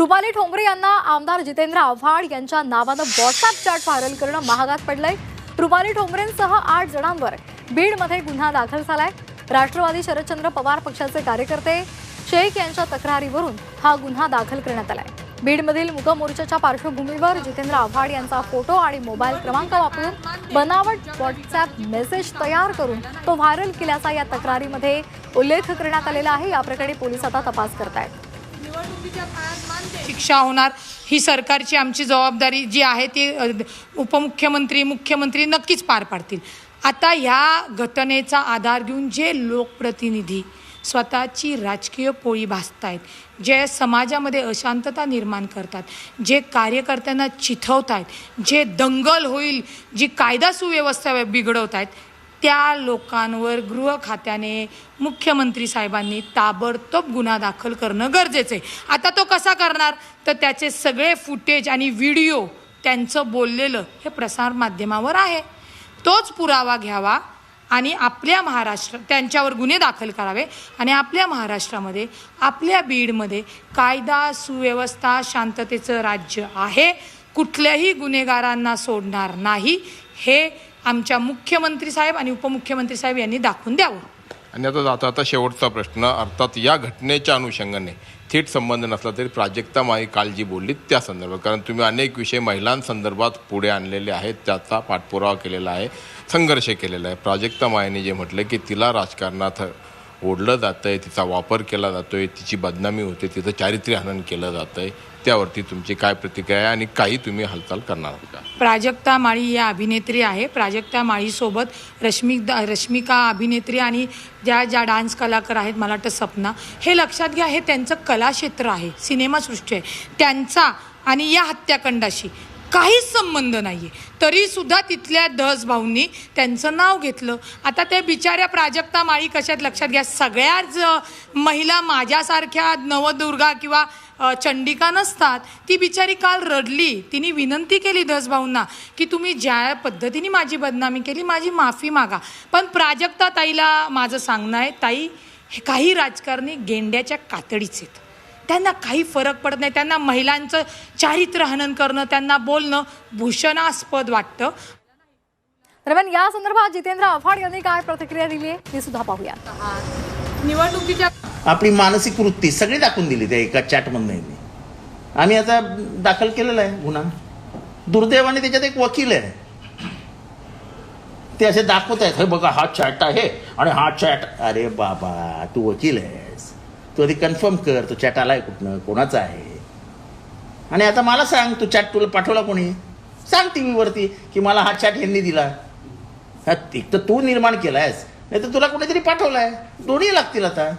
रुपाली ठोंबरे यांना आमदार जितेंद्र आव्हाड यांच्या नावानं व्हॉट्सअप चॅट व्हायरल करणं महागात पडलंय. रुपाली ठोंबरेंसह आठ जणांवर बीडमध्ये गुन्हा दाखल झालाय. राष्ट्रवादी शरदचंद्र पवार पक्षाचे कार्यकर्ते शेख यांच्या तक्रारीवरून हा गुन्हा दाखल करण्यात आलाय. बीडमधील मुक मोर्चाच्या पार्श्वभूमीवर जितेंद्र आव्हाड यांचा फोटो आणि मोबाईल क्रमांक वापरून बनावट व्हॉट्सअप मेसेज तयार करून तो व्हायरल केल्याचा या तक्रारीमध्ये उल्लेख करण्यात आलेला आहे. या प्रकरणी पोलीस आता तपास करतायत. शिक्षा होणार ही सरकारची आमची जबाबदारी जी आहे ती उपमुख्यमंत्री मुख्यमंत्री नक्कीच पार पाडतील. आता ह्या घटनेचा आधार घेऊन जे लोकप्रतिनिधी स्वतःची राजकीय पोळी भासतायत जे समाजामध्ये अशांतता निर्माण करतात जे कार्यकर्त्यांना चिथवत आहेत जे दंगल होईल जी कायदा सुव्यवस्था बिघडवत आहेत त्या लोकांवर गृह खात्याने मुख्यमंत्री साहेबांनी ताबडतोब गुन्हा दाखल करणं गरजेचं आहे. आता तो कसा करणार? तर त्याचे सगळे फुटेज आणि व्हिडिओ त्यांचं बोललेलं हे प्रसारमाध्यमावर आहे. तोच पुरावा घ्यावा आणि आपल्या महाराष्ट्र त्यांच्यावर गुन्हे दाखल करावे आणि आपल्या महाराष्ट्रामध्ये आपल्या बीडमध्ये कायदा सुव्यवस्था शांततेचं राज्य आहे. कुठल्याही गुन्हेगारांना सोडणार नाही. हे आमच्या मुख्यमंत्री साहेब आणि उपमुख्यमंत्री साहेब यांनी दाखवून द्यावं. आणि आता जाता आता शेवटचा प्रश्न अर्थात या घटनेच्या अनुषंगाने थेट संबंध नसला तरी प्राजक्ता माई काल जी बोलली त्या संदर्भात. कारण तुम्ही अनेक विषय महिलांसंदर्भात पुढे आणलेले आहेत त्याचा पाठपुरावा केलेला आहे संघर्ष केलेला आहे. प्राजक्ता मायेने जे म्हटलं की तिला राजकारणात ओढलं जातं आहे तिचा वापर केला जातो आहे तिची बदनामी होते तिचं चारित्र्य हनन केलं जातं आहे त्यावरती तुमची काय प्रतिक्रिया आहे आणि काही तुम्ही हालचाल करणार आहात का? प्राजक्ता माळी या अभिनेत्री आहे. प्राजक्ता माळीसोबत रश्मी रश्मिका अभिनेत्री आणि ज्या ज्या डान्स कलाकार आहेत मला वाटतं सपना हे लक्षात घ्या हे त्यांचं कलाक्षेत्र आहे सिनेमासृष्टी आहे. त्यांचा आणि या हत्याकांडाशी काहीच संबंध नाही आहे तरीसुद्धा तिथल्या दस भाऊंनी त्यांचं नाव घेतलं. आता त्या बिचाऱ्या प्राजक्ता माळी कशात लक्षात घ्या? सगळ्याच महिला माझ्यासारख्या नवदुर्गा किंवा चंडिका नसतात. ती बिचारी काल रडली. तिने विनंती केली दसभाऊंना की तुम्ही ज्या पद्धतीने माझी बदनामी केली माझी माफी मागा. पण प्राजक्ता ताईला माझं सांगणं आहे ताई हे काही राजकारणी गेंड्याच्या कातडीच आहेत. त्यांना काही फरक पडत नाही. त्यांना महिलांचं चारित्र्य हनन करणं त्यांना बोलणं भूषणास्पद वाटतं. दरम्यान या संदर्भात जितेंद्र आव्हाड यांनी काय प्रतिक्रिया दिली आहे ती सुद्धा पाहूया. निवडणुकीच्या आपली मानसिक वृत्ती सगळी दाखवून दिली त्या एका चॅटमधनं यांनी. आम्ही आता दाखल केलेला आहे गुन्हा. दुर्दैवाने त्याच्यात एक वकील आहे. ते असे दाखवत आहेत हे बघा हा चॅट आहे आणि हा चॅट अरे बाबा तू वकील आहेस तू आधी कन्फर्म कर तो चॅट आलाय कुठनं कोणाचा आहे? आणि आता मला सांग तू चॅट तुला पाठवला कोणी? सांग टी व्हीवरती की मला हा चॅट यांनी दिला. हा एक तर तू निर्माण केलायस नाही तर तुला कुणीतरी पाठवला आहे दोन्ही लागतील आता.